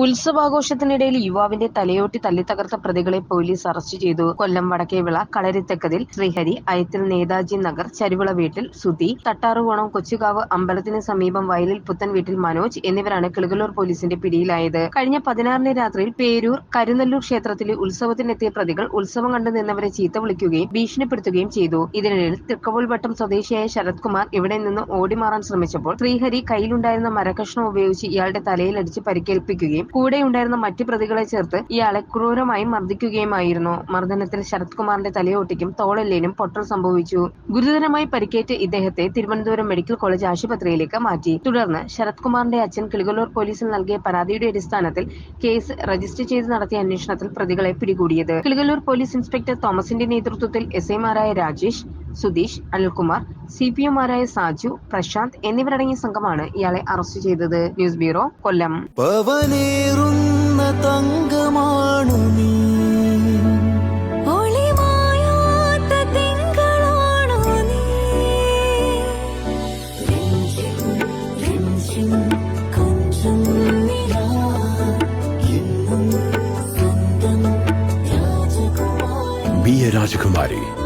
ഉത്സവാഘോഷത്തിനിടയിൽ യുവാവിന്റെ തലയോട്ടി തല്ലിത്തകർത്ത പ്രതികളെ പോലീസ് അറസ്റ്റ് ചെയ്തു. കൊല്ലം വടക്കേവിള കളരിത്തക്കതിൽ ശ്രീഹരി അയത്തിൽ നേതാജി നഗർ ചരുവിള വീട്ടിൽ സുധി തട്ടാറുകോണം കൊച്ചുകാവ് അമ്പലത്തിന് സമീപം വയലിൽ പുത്തൻ വീട്ടിൽ മനോജ് എന്നിവരാണ് കിളുകലൂർ പോലീസിന്റെ പിടിയിലായത്. കഴിഞ്ഞ പതിനാറിന് രാത്രിയിൽ പേരൂർ കരുനല്ലൂർ ക്ഷേത്രത്തിലെ ഉത്സവത്തിനെത്തിയ പ്രതികൾ ഉത്സവം കണ്ടു നിന്നവരെ ചീത്ത വിളിക്കുകയും ഭീഷണിപ്പെടുത്തുകയും ചെയ്തു. ഇതിനിടയിൽ തൃക്കവൂൽവട്ടം സ്വദേശിയായ ശരത് കുമാർ ഇവിടെ നിന്ന് ഓടിമാറാൻ ശ്രമിച്ചപ്പോൾ ശ്രീഹരി കയ്യിലുണ്ടായിരുന്ന മരകഷ്ണം ഉപയോഗിച്ച് ഇയാളുടെ തലയിലടിച്ച് പരിക്കേൽപ്പിക്കുകയും കൂടെയുണ്ടായിരുന്ന മറ്റ് പ്രതികളെ ചേർത്ത് ഇയാളെ ക്രൂരമായി മർദ്ദിക്കുകയുമായിരുന്നു. മർദ്ദനത്തിൽ ശരത് കുമാറിന്റെ തലയോട്ടിക്കും തോളെല്ലിനും പൊട്ടൽ സംഭവിച്ചു. ഗുരുതരമായി പരിക്കേറ്റ് ഇദ്ദേഹത്തെ തിരുവനന്തപുരം മെഡിക്കൽ കോളേജ് ആശുപത്രിയിലേക്ക് മാറ്റി. തുടർന്ന് ശരത് കുമാറിന്റെ അച്ഛൻ കിളികലൂർ പോലീസിൽ നൽകിയ പരാതിയുടെ അടിസ്ഥാനത്തിൽ കേസ് രജിസ്റ്റർ ചെയ്ത് നടത്തിയ അന്വേഷണത്തിൽ പ്രതികളെ പിടികൂടിയത്. കിളികലൂർ പോലീസ് ഇൻസ്പെക്ടർ തോമസിന്റെ നേതൃത്വത്തിൽ എസ് ഐമാരായ രാജേഷ് സുധീഷ് അനിൽകുമാർ സി പി എമാരായ സാജു പ്രശാന്ത് എന്നിവരടങ്ങിയ സംഘമാണ് ഇയാളെ അറസ്റ്റ് ചെയ്തത്. News bureau Kollam. തങ്കമാണു നീ. രാജകുമാരി